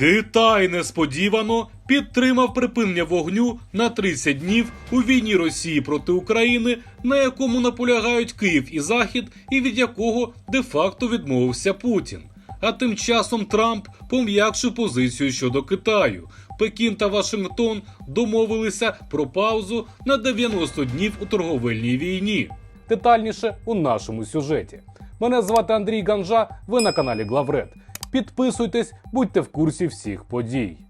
Китай несподівано підтримав припинення вогню на 30 днів у війні Росії проти України, на якому наполягають Київ і Захід, і від якого де-факто відмовився Путін. А тим часом Трамп пом'якшив позицію щодо Китаю. Пекін та Вашингтон домовилися про паузу на 90 днів у торговельній війні. Детальніше у нашому сюжеті. Мене звати Андрій Ганжа. Ви на каналі Главред. Підписуйтесь, будьте в курсі всіх подій.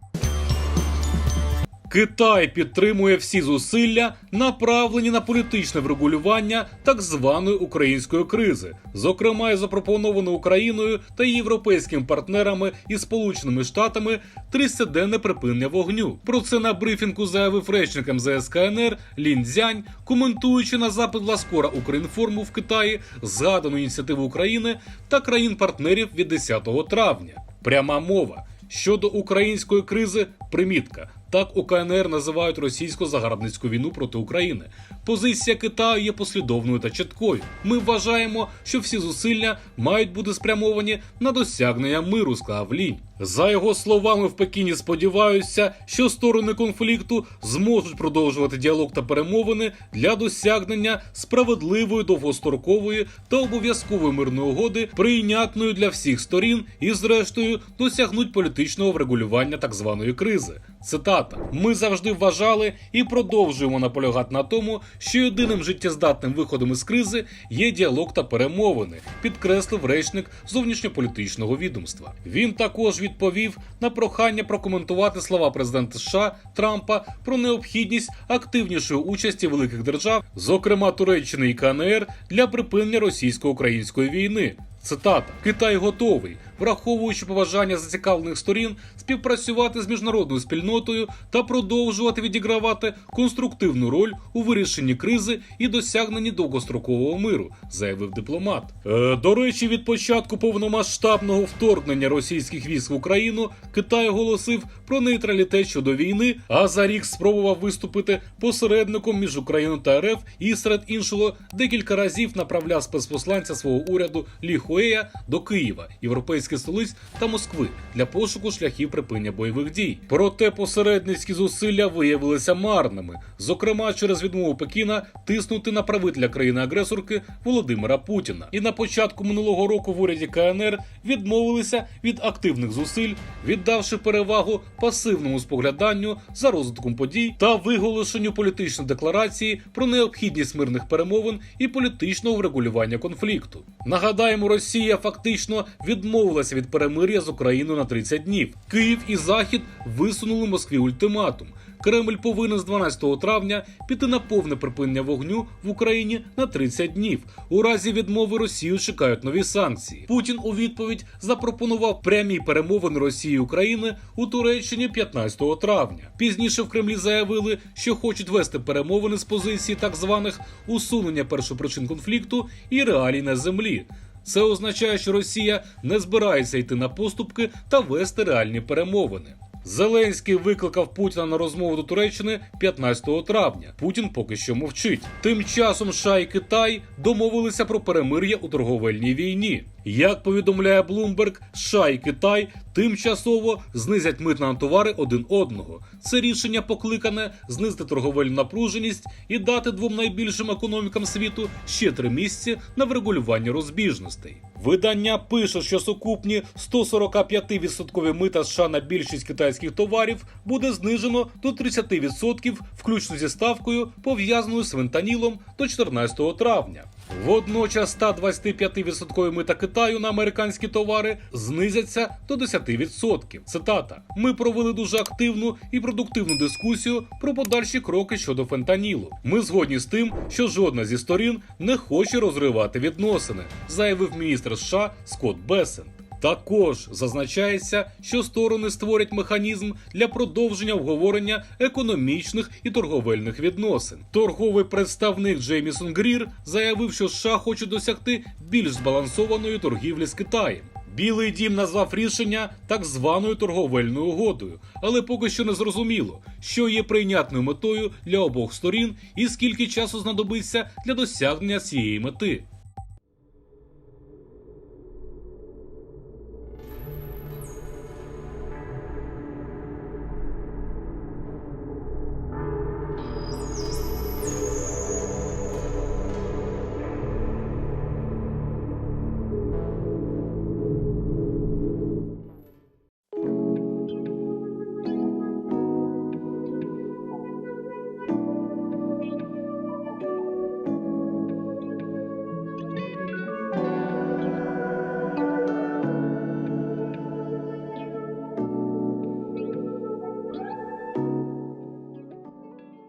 Китай підтримує всі зусилля, направлені на політичне врегулювання так званої української кризи, зокрема і запропоновано Україною та європейськими партнерами і Сполученими Штатами 30-денне припинення вогню. Про це на брифінгу заявив речник МЗС КНР Лін Цзянь, коментуючи на запит Ласкора Українформу в Китаї згадану ініціативу України та країн-партнерів від 10 травня. Пряма мова щодо української кризи. Примітка. Так у КНР називають російську загарбницьку війну проти України. Позиція Китаю є послідовною та чіткою. Ми вважаємо, що всі зусилля мають бути спрямовані на досягнення миру, сказав Лінь. За його словами, в Пекіні сподіваються, що сторони конфлікту зможуть продовжувати діалог та перемовини для досягнення справедливої довгострокової та обов'язкової мирної угоди, прийнятної для всіх сторін, і, зрештою, досягнуть політичного врегулювання так званої кризи. Цитата: ми завжди вважали і продовжуємо наполягати на тому, що єдиним життєздатним виходом із кризи є діалог та перемовини, підкреслив речник зовнішньополітичного відомства. Він також відповів на прохання прокоментувати слова президента США Трампа про необхідність активнішої участі великих держав, зокрема Туреччини і КНР, для припинення російсько-української війни. Цитата: Китай готовий, враховуючи побажання зацікавлених сторін, співпрацювати з міжнародною спільнотою та продовжувати відігравати конструктивну роль у вирішенні кризи і досягненні довгострокового миру, заявив дипломат. Е, до речі, від початку повномасштабного вторгнення російських військ в Україну Китай оголосив про нейтралітет щодо війни, а за рік спробував виступити посередником між Україною та РФ і серед іншого декілька разів направляв спецпосланця свого уряду Лі Хуея до Києва, європейських столиць та Москви для пошуку шляхів припинення бойових дій. Проте посередницькі зусилля виявилися марними, зокрема через відмову Пекіна тиснути на правителя країни-агресорки Володимира Путіна. І на початку минулого року в уряді КНР відмовилися від активних зусиль, віддавши перевагу пасивному спогляданню за розвитком подій та виголошенню політичної декларації про необхідність мирних перемовин і політичного врегулювання конфлікту. Нагадаємо, Росія фактично відмовилася від перемир'я з Україною на 30 днів. Київ і Захід висунули Москві ультиматум. Кремль повинен з 12 травня піти на повне припинення вогню в Україні на 30 днів. У разі відмови Росію чекають нові санкції. Путін у відповідь запропонував прямі перемовини Росії і України у Туреччині 15 травня. Пізніше в Кремлі заявили, що хочуть вести перемовини з позиції так званих усунення першопричин конфлікту і реалій на землі. Це означає, що Росія не збирається йти на поступки та вести реальні перемовини. Зеленський викликав Путіна на розмову до Туреччини 15 травня. Путін поки що мовчить. Тим часом США і Китай домовилися про перемир'я у торговельній війні. Як повідомляє Bloomberg, США і Китай тимчасово знизять мит на товари один одного. Це рішення покликане знизити торговельну напруженість і дати двом найбільшим економікам світу ще три місяці на врегулювання розбіжностей. Видання пише, що сукупні 145% мита США на більшість китайських товарів буде знижено до 30%, включно зі ставкою, пов'язаною з фентанілом до 14 травня. Водночас 125% мита Китаю на американські товари знизяться до 10%. Цитата: Ми провели дуже активну і продуктивну дискусію про подальші кроки щодо фентанілу. Ми згодні з тим, що жодна зі сторін не хоче розривати відносини, заявив міністр США Скотт Бесент. Також зазначається, що сторони створять механізм для продовження обговорення економічних і торговельних відносин. Торговий представник Джеймісон Грір заявив, що США хоче досягти більш збалансованої торгівлі з Китаєм. Білий дім назвав рішення так званою торговельною угодою, але поки що не зрозуміло, що є прийнятною метою для обох сторін і скільки часу знадобиться для досягнення цієї мети.